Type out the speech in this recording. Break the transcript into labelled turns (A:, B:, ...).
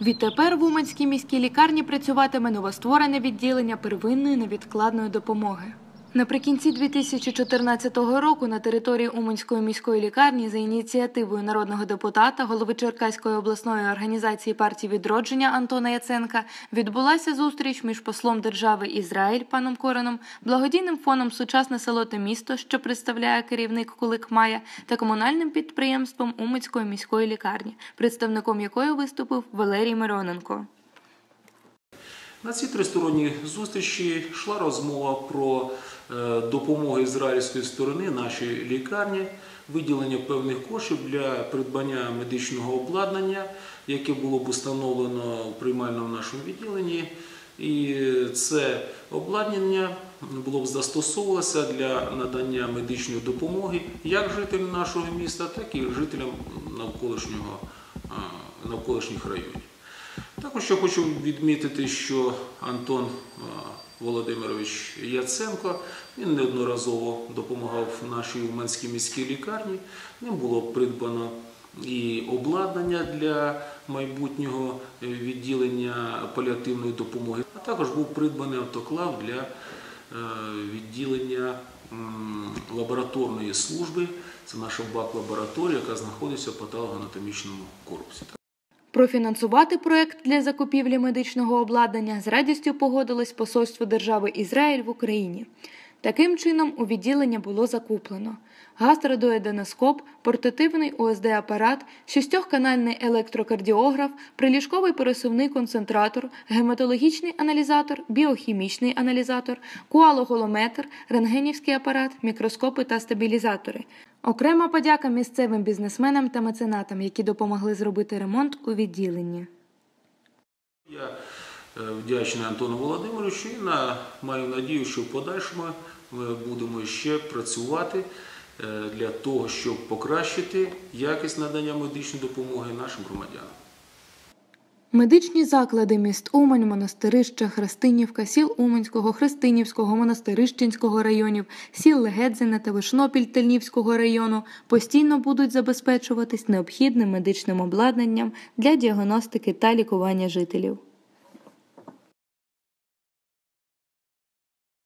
A: Відтепер в Уманській міській лікарні працюватиме новостворене відділення первинної невідкладної допомоги. Наприкінці 2014 року на території Уманської міської лікарні за ініціативою народного депутата, голови Черкаської обласної організації партії відродження Антона Яценка відбулася зустріч між послом держави Ізраїль паном Кореном, благодійним фондом Сучасне село та місто, що представляє керівник Кулик Мая, та комунальним підприємством Уманської міської лікарні, представником якої виступив Валерій Мироненко.
B: На цій тристоронній зустрічі йшла розмова про е, допомогу ізраїльської сторони нашій лікарні, виділення певних коштів для придбання медичного обладнання, яке було б установлено у приймальному нашому відділенні. І це обладнання було б застосовувалося для надання медичної допомоги як жителям нашого міста, так і жителям е, навколишніх районів. Також я хочу відмітити, що Антон е, Володимирович Яценко він неодноразово допомагав нашій Уманській міській лікарні. Ним було придбано і обладнання для майбутнього е, відділення паліативної допомоги, а також був придбаний автоклав для е, відділення лабораторної служби. Це наша бак-лабораторія, яка знаходиться в патологоанатомічному корпусі.
A: Профінансувати проект для закупівлі медичного обладнання з радістю погодилось Посольство Держави Ізраїль в Україні. Таким чином, у відділення було закуплено гастродоеденоскоп, портативний ОСД-апарат, шістьохканальний електрокардіограф, приліжковий пересувний концентратор, гематологічний аналізатор, біохімічний аналізатор, куалоголометр, рентгенівський апарат, мікроскопи та стабілізатори. Окрема подяка місцевим бізнесменам та меценатам, які допомогли зробити ремонт у відділенні.
B: Я е, вдячний Антону Володимировичу і на, маю надію, що в подальшому ми будемо ще працювати е, для того, щоб покращити якість надання медичної допомоги нашим громадянам.
A: Медичні заклади міст Умань, Монастирища, Христинівка, сіл Уманського, Христинівського, Монастирищенського районів, сіл Легедзине та Вишнопіль Тельнівського району постійно будуть забезпечуватись необхідним медичним обладнанням для діагностики та лікування жителів.